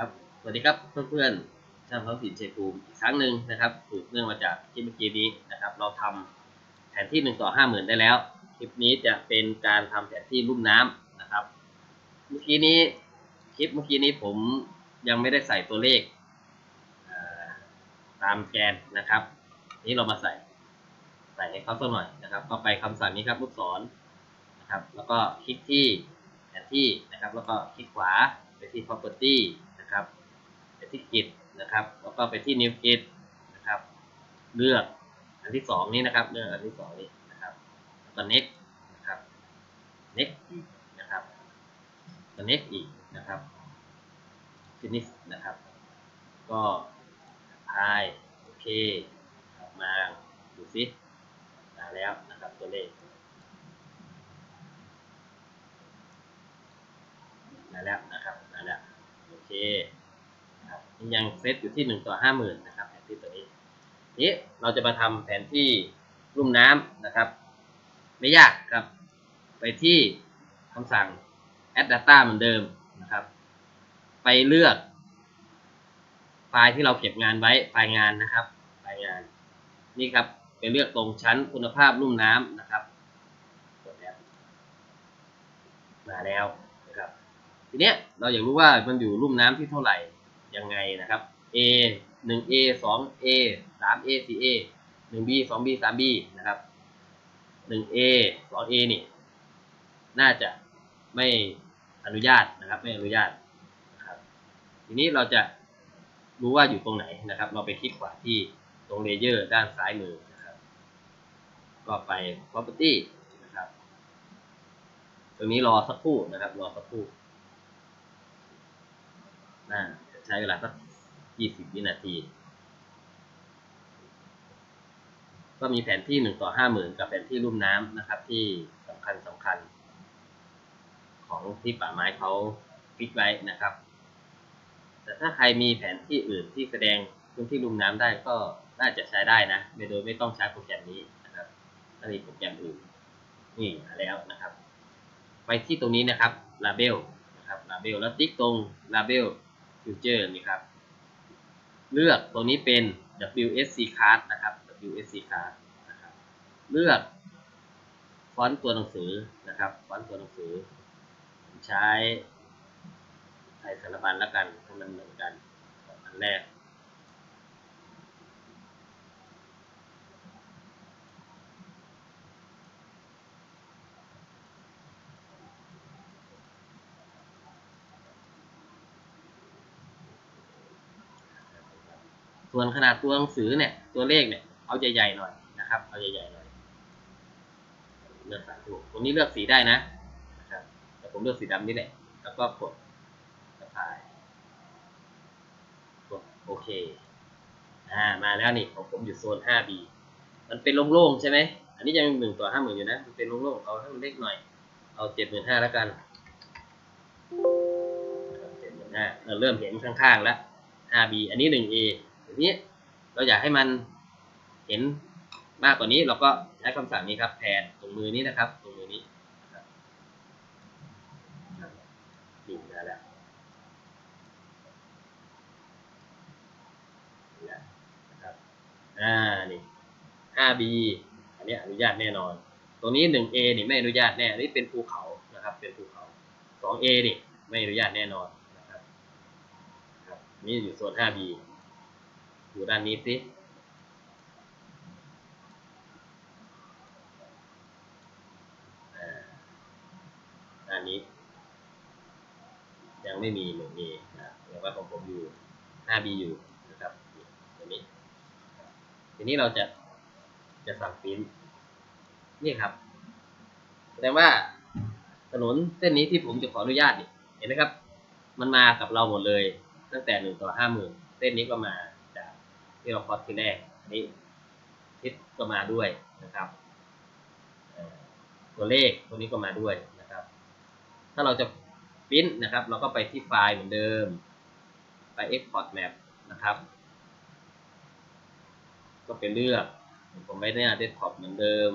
ครับสวัสดีครับเพื่อนๆช่างท้องถิ่นชัยภูมิอีกครั้งหนึ่งนะครับสืบเนื่องมาจากคลิปเมื่อกี้นี้นะครับ เราทำแผนที่หนึ่งต่อห้าหมื่นได้แล้ว คลิปนี้จะเป็นการทำแผนที่ลุ่มน้ำนะครับ เมื่อกี้นี้คลิปเมื่อกี้นี้ผมยังไม่ได้ใส่ตัวเลขตามแกนนะครับ นี้เรามาใส่ใส่ให้เขาสักหน่อยนะครับ ก็ไปคำสั่งนี้ครับลูกศรนะครับ แล้วก็คลิกที่แผนที่นะครับ แล้วก็คลิกขวาไปที่ property นะครับ ไปที่กิจนะครับ แล้วก็ไปที่ new git นะครับ เลือกอันที่สองนี้นะครับ เลือกอันที่สองนี้นะครับ แล้วก็ next นะครับ next นะครับแล้ว next อีกนะครับ finish นะครับ ก็พายโอเคมาดูซิมาแล้วนะครับตัวเลขมาแล้วนะครับ เคนะครับยังเซตอยู่ที่หนึ่งต่อห้าหมื่นนะครับแผนที่ตัวนี้นี้เราจะมาทำแผนที่ลุ่มน้ำนะครับ ไม่ยากครับ ไปที่คำสั่ง add data เหมือนเดิมนะครับ ไปเลือก ไฟล์ที่เราเก็บงานไว้ไฟล์งานนะครับไฟล์งาน นี่ครับไปเลือกตรงชั้นคุณภาพลุ่มน้ำนะครับกดแล้วมาแล้วนะครับ ทีเนี้ยเราอยากรู้ว่ามันอยู่ลุ่มน้ำที่เท่าไหร่ยังไงนะครับ A 1 A 2 A 3 A 4 A 1 B 2 B 3 B นะครับ1 A 2 A นี่ น่าจะไม่อนุญาตนะครับไม่อนุญาตนะครับทีนี้เราจะรู้ว่าอยู่ตรงไหนนะครับ เราไปคลิกขวาที่ตรงเลเยอร์ด้านซ้ายมือนะครับ ก็ไป property นะครับ ตรงนี้รอสักครู่นะครับ รอสักครู่ นะใช้เวลาสัก20วินาที ก็มีแผนที่1ต่อ50,000กับแผนที่ลุ่มน้ำนะครับ ที่สำคัญสำคัญ ของที่ป่าไม้เขาฟิกไว้นะครับ แต่ถ้าใครมีแผนที่อื่นที่แสดงพื้นที่ลุ่มน้ำได้ก็น่าจะใช้ได้นะโดยไม่ต้องใช้โปรแกรมนี้นะครับถ้ามีโปรแกรมอื่นนี่มาแล้วนะครับ ไปที่ตรงนี้นะครับ label นะครับ label แล้วติ๊กตรง label future นี่ครับ เลือกตรงนี้เป็น WSC card นะครับ WSC card นะครับ เลือกฟอนต์ตัวหนังสือนะครับ ฟอนต์ตัวหนังสือ ผมใช้ไทยสารบัญแล้วกันให้มันเหมือนกันอันแรก ส่วนขนาดตัวหนังสือเนี่ย ตัวเลขเนี่ย เอาใหญ่ๆหน่อยนะครับ เอาใหญ่ๆหน่อย เลือกสามถูกตรงนี้เลือกสีได้นะนะครับ แต่ผมเลือกสีดำนี่แหละ แล้วก็กดสะพาย กดโอเค อ่า มาแล้วนี่ของผมอยู่โซน 5B มันเป็นโล่งๆใช่ไหม อันนี้ยังหนึ่งต่อห้าหมื่นอยู่นะ มันเป็นโล่งๆ เอาให้มันเล็กหน่อย เอาเจ็ดหมื่นห้าแล้วกันเจ็ดหมื่นห้าเราเริ่มเห็นข้างๆแล้ว 5B อันนี้ 1A นี้เราอยากให้มันเห็นมากกว่านี้เราก็ใช้คำสั่งนี้ครับแทนตรงมือนี้นะครับตรงมือนี้นะครับนี่มาแล้วนี่แหละนะครับอ่านี่ 5B อันนี้อนุญาตแน่นอน ตรงนี้ 1A นี่ไม่อนุญาตแน่นนี้เป็นภูเขานะครับ เป็นภูเขา 2A นี่ไม่อนุญาตแน่นอนนะครับครับนี่อยู่โซน 5B ดูด้านนี้สิด้านนี้ ยังไม่มีหนึ่ง A นะแปลว่าของผมอยู่ 5B อยู่นะครับตัวนี้ ทีนี้เราจะจะสั่งปริ้นนี่ครับ แสดงว่าถนนเส้นนี้ที่ผมจะขออนุญาตนี่เห็นไหมครับ มันมากับเราหมดเลย ตั้งแต่หนึ่งต่อห้าหมื่นเส้นนี้ก็มาจา ที่เราพอดที่แรกอันนี้ทิศก็มาด้วยนะครับตัวเลขตัวนี้ก็มาด้วยนะครับ ถ้าเราจะปริ้นนะครับ เราก็ไปที่ไฟล์เหมือนเดิม ไป export map นะครับ ก็ไปเลือก ผมไม่ได้เดสก์ท็อปเหมือนเดิม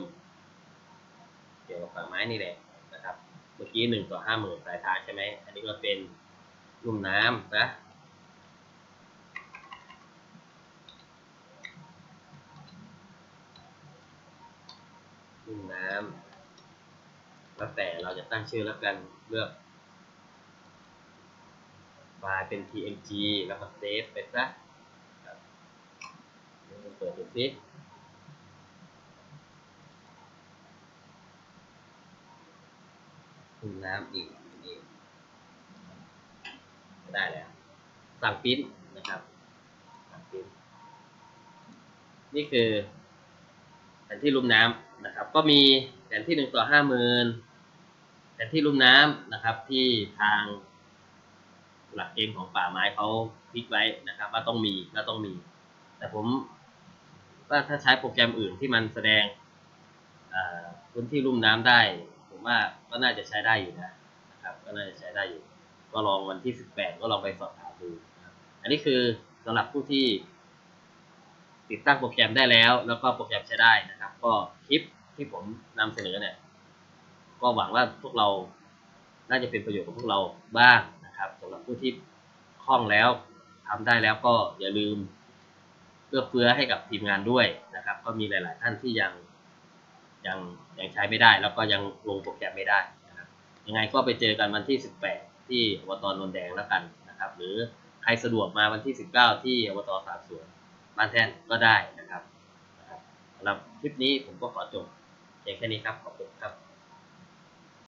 เกี่ยวกับป่าไม้นี่แหละนะครับ เมื่อกี้หนึ่งต่อห้าหมื่นปลายทางใช่ไหม อันนี้ก็เป็นลุ่มน้ำนะ ลุ่มน้ำแล้วแต่เราจะตั้งชื่อแล้วกันเลือกไฟล์เป็น png แล้วก็เซฟไปซะเปิดดูสิลุ่มน้ำอีกนี่ได้แล้ว สั่งปริ้นนะครับ สั่งปริ้นนี่คือแผนที่ลุ่มน้ำ นะครับ ก็มีแผนที่หนึ่งต่อห้าหมื่นแผนที่ลุ่มน้ำนะครับ ที่ทางหลักเกณฑ์ของป่าไม้เขาพิกไว้นะครับ ว่าต้องมีและต้องมี แต่ผมว่าถ้าใช้โปรแกรมอื่นที่มันแสดงพื้นที่ลุ่มน้ำได้ ผมว่าก็น่าจะใช้ได้อยู่นะนะครับ ก็น่าจะใช้ได้อยู่ ก็ลองวันที่สิบแปดก็ลองไปสอบถามดู อันนี้คือสำหรับผู้ที่ ติดตั้งโปรแกรมได้แล้ว แล้วก็โปรแกรมใช้ได้นะครับ ก็คลิปที่ผมนำเสนอเนี่ยก็หวังว่าพวกเราน่าจะเป็นประโยชน์กับพวกเราบ้างนะครับสำหรับผู้ที่คล่องแล้วทำได้แล้วก็อย่าลืมเอื้อเฟื้อให้กับทีมงานด้วยนะครับ ก็มีหลาย ๆ ท่านที่ยังยังยังใช้ไม่ได้ แล้วก็ยังลงโปรแกรมไม่ได้นะครับยังไงก็ไปเจอกันวันที่ 18 ที่อบตนนแดงแล้วกันนะครับ หรือใครสะดวกมาวันที่ 19 ที่อบตสามสวน บ้านแท่นก็ได้นะครับสำหรับคลิปนี้ผมก็ขอจบเพียงแค่นี้ครับ ขอบคุณครับ